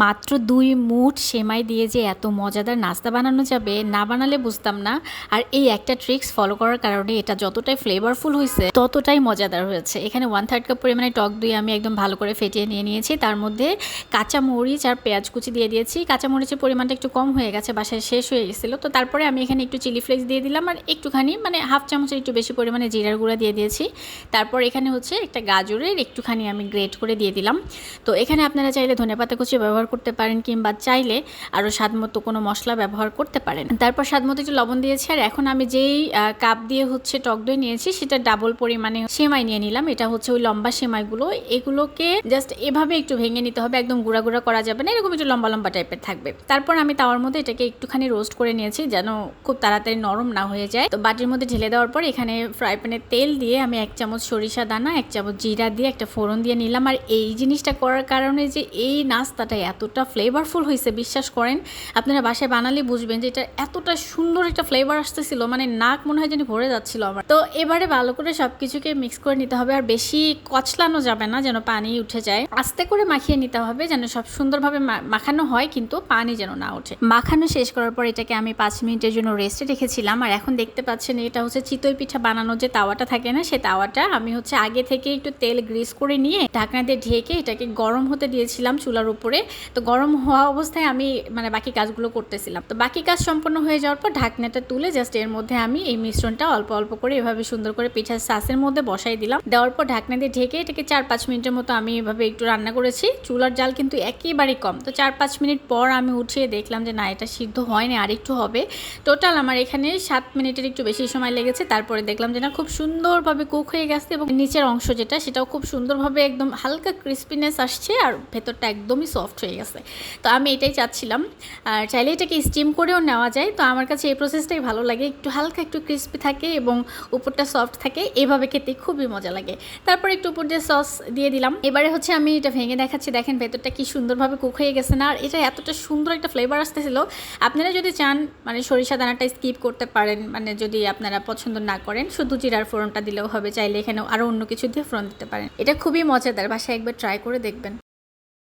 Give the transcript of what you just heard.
মাত্র দুই মুঠ সেমাই দিয়ে যে এত মজাদার নাস্তা বানানো যাবে, না বানালে বুঝতাম না। আর এই একটা ট্রিক্স ফলো করার কারণে এটা যতটাই ফ্লেভারফুল হয়েছে ততটাই মজাদার হয়েছে। এখানে ওয়ান থার্ড কাপ পরিমাণে টক দই আমি একদম ভালো করে ফেটিয়ে নিয়ে নিয়েছি। তার মধ্যে কাঁচা মরিচ আর পেঁয়াজ কুচি দিয়ে দিয়েছি। কাঁচা মরিচের পরিমাণটা একটু কম হয়ে গেছে, বাসায় শেষ হয়ে গেছিল। তো তারপরে আমি এখানে একটু চিলি ফ্লেক্স দিয়ে দিলাম আর একটুখানি মানে হাফ চামচের একটু বেশি পরিমাণে জিরার গুঁড়া দিয়ে দিয়েছি। তারপর এখানে হচ্ছে একটা গাজরের একটুখানি আমি গ্রেট করে দিয়ে দিলাম। তো এখানে আপনারা চাইলে ধনেপাতা কুচি ব্যবহার করতে পারেন কিংবা চাইলে আরও স্বাদ মতো কোনো মশলা ব্যবহার করতে পারেন। তারপর স্বাদ মতো একটু লবণ দিয়েছি আর এখন আমি যেই কাপ দিয়ে হচ্ছে টক দই নিয়েছি সেটা ডাবল পরিমাণে সেমাই নিয়ে নিলাম। এটা হচ্ছে ওই লম্বা সেমাইগুলো। এগুলোকে জাস্ট এভাবে একটু ভেঙে নিতে হবে, একদম গুঁড়া গুঁড়া করা যাবে না, এরকম একটু লম্বা লম্বা টাইপের থাকবে। তারপর আমি তাওয়ার মধ্যে এটাকে একটুখানি রোস্ট করে নিয়েছি যেন খুব তাড়াতাড়ি নরম না হয়ে যায়। তো বাটির মধ্যে ঢেলে দেওয়ার পর এখানে ফ্রাই প্যানে তেল দিয়ে আমি এক চামচ সরিষা দানা, এক চামচ জিরা দিয়ে একটা ফোড়ন দিয়ে নিলাম। আর এই জিনিসটা করার কারণে যে এই নাস্তাটা এতটা ফ্লেভারফুল হয়েছে বিশ্বাস করেন। আপনারা বাসায় বানালে বুঝবেন যে এটা এতটা সুন্দর একটা ফ্লেভার আসতেছিল মানে নাক মনে হয় যেন ভরে যাচ্ছিল আমার। তো এবারে ভালো করে সব কিছুকে মিক্স করে নিতে হবে, আর বেশি কচলানো যাবে না যেন পানি উঠে যায়। আস্তে করে মাখিয়ে নিতে হবে যেন সব সুন্দরভাবে মাখানো হয়, কিন্তু পানি যেন না ওঠে। মাখানো শেষ করার পর এটাকে আমি পাঁচ মিনিটের জন্য রেস্টে রেখেছিলাম, আর এখন দেখতে পাচ্ছেন এটা হচ্ছে চিতই পিঠা বানানোর যে তাওয়াটা থাকে না, সে তাওয়াটা আমি হচ্ছে আগে থেকে একটু তেল গ্রিস করে নিয়ে ঢাকনা দিয়ে ঢেকে এটাকে গরম হতে দিয়েছিলাম চুলার উপরে। তো গরম হওয়া অবস্থায় আমি মানে বাকি কাজগুলো করতেছিলাম। তো বাকি কাজ সম্পন্ন হয়ে যাওয়ার পর ঢাকনাটা তুলে জাস্ট এর মধ্যে আমি এই মিশ্রণটা অল্প অল্প করে এভাবে সুন্দর করে পিঠার সাসের মধ্যে বসাই দিলাম। দেওয়ার পর ঢাকনা দিয়ে ঢেকে এটাকে চার পাঁচ মিনিটের মতো আমি এভাবে একটু রান্না করেছি। চুলার জাল কিন্তু একেবারেই কম। তো চার পাঁচ মিনিট পর আমি উঠিয়ে দেখলাম যে না, এটা সিদ্ধ হয়নি, আর একটু হবে। টোটাল আমার এখানে সাত মিনিটের একটু বেশি সময় লেগেছে। তারপরে দেখলাম যে না, খুব সুন্দরভাবে কুক হয়ে গেছে এবং নিচের অংশ যেটা, সেটাও খুব সুন্দরভাবে একদম হালকা ক্রিস্পিনেস আসছে আর ভেতরটা একদমই সফট হয়ে গেছে। তো আমি এটাই চাচ্ছিলাম। আর চাইলে এটাকে স্টিম করেও নেওয়া যায়। তো আমার কাছে এই প্রসেসটাই ভালো লাগে। একটু হালকা, একটু ক্রিস্পি থাকে এবং উপরটা সফট থাকে। এভাবে খেতে খুবই মজা লাগে। তারপর একটু উপর দিয়ে সস দিয়ে দিলাম। এবারে হচ্ছে আমি এটা ভেঙে দেখাচ্ছি। দেখেন ভেতরটা কি সুন্দরভাবে কুক হয়ে গেছে না। আর এটা এতটা সুন্দর একটা ফ্লেভার আসতেছিল। আপনারা যদি চান মানে সরিষা দানাটা স্কিপ করতে পারেন। মানে যদি আপনারা পছন্দ না করেন, শুধু জিরার ফোড়নটা দিলেও হবে। চাইলে এখানে আরও অন্য কিছু দিয়ে ফোড়ন দিতে পারেন। এটা খুবই মজাদার। বাসায় একবার ট্রাই করে দেখবেন।